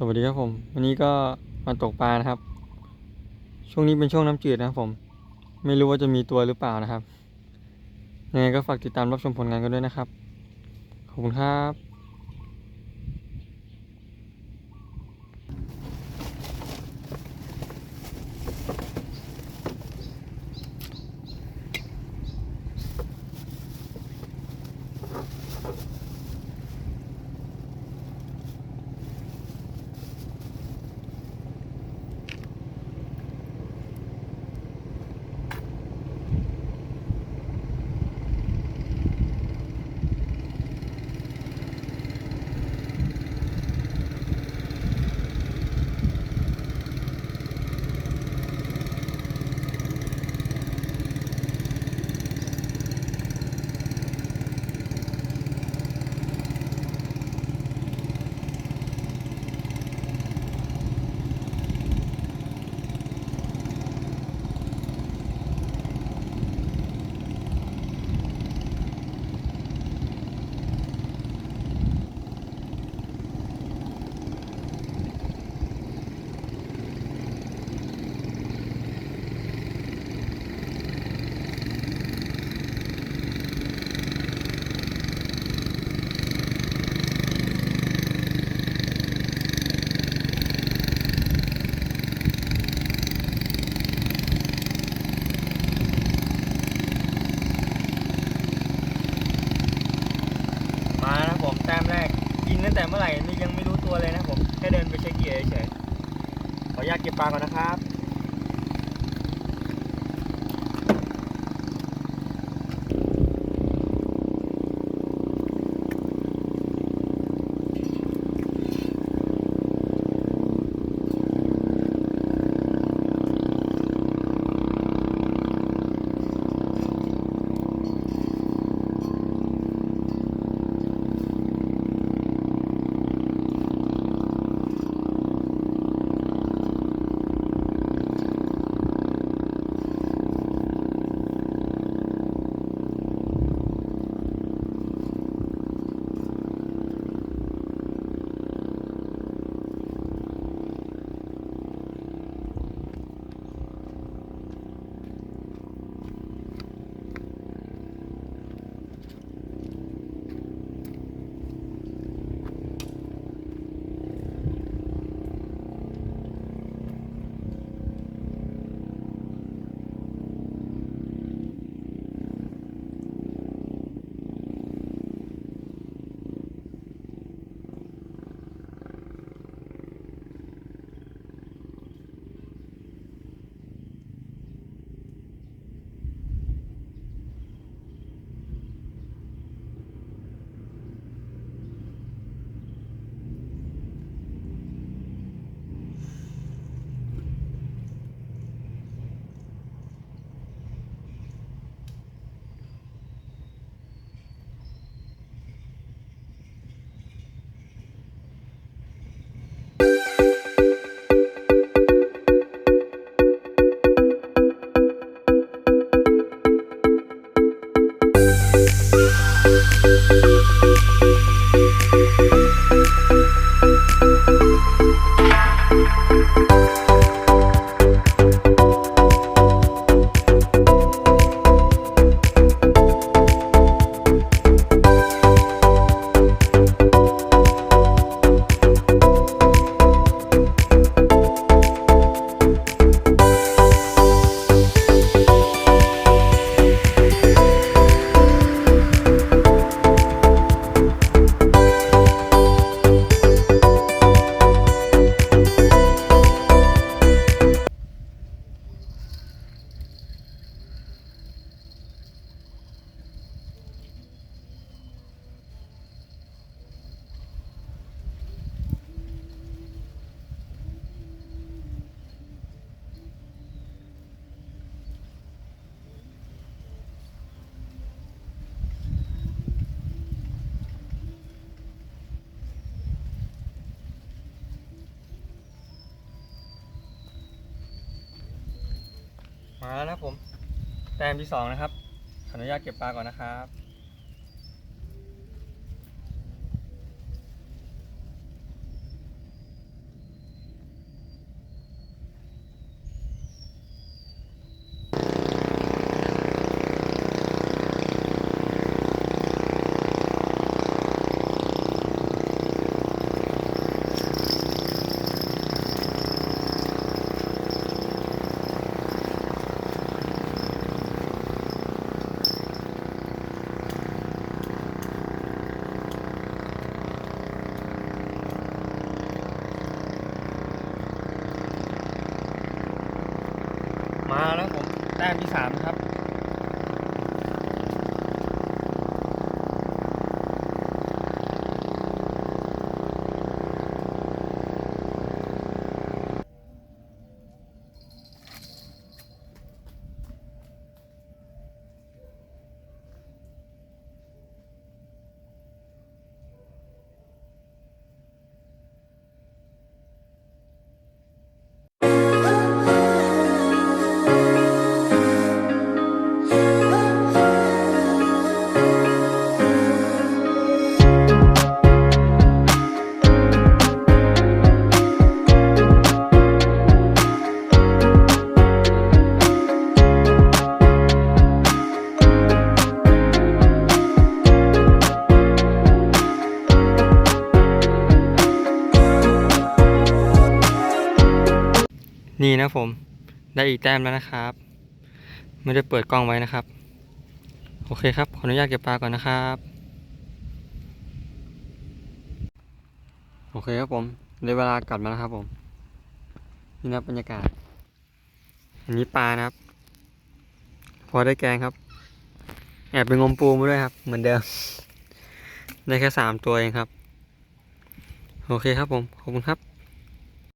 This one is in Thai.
สวัสดีครับผม วันนี้ก็มาตกปลานะครับ ช่วงนี้เป็นช่วงน้ำจืดนะครับผม ไม่รู้ว่าจะมีตัวหรือเปล่านะครับยังไงก็ฝากติดตามรับชมผลงานกันด้วยนะครับ ขอบคุณครับ แต้มแรกกินตั้งแต่เมื่อไหร่นี่ยังไม่รู้ตัวเลยนะผม แค่เดินไปเช็คเหยื่อเฉยขออนุญาตเก็บปลาก่อนนะครับ มาแล้วนะครับผม แต้มที่สองนะครับขออนุญาตเก็บปลาก่อนนะครับ แต้มที่สามครับ นี่นะผม ได้อีกแต้มแล้วนะครับ ไม่ได้เปิดกล้องไว้นะครับ โอเคครับ ขออนุญาตเก็บปลาก่อนนะครับ โอเคครับผมได้เวลากลับมาแล้วครับผม นี่นะบรรยากาศ อันนี้ปลานะครับ พอได้แกงครับ แอบไปงมปูมาด้วยครับ เหมือนเดิม ได้แค่สามตัวเองครับ โอเคครับผม ขอบคุณครับ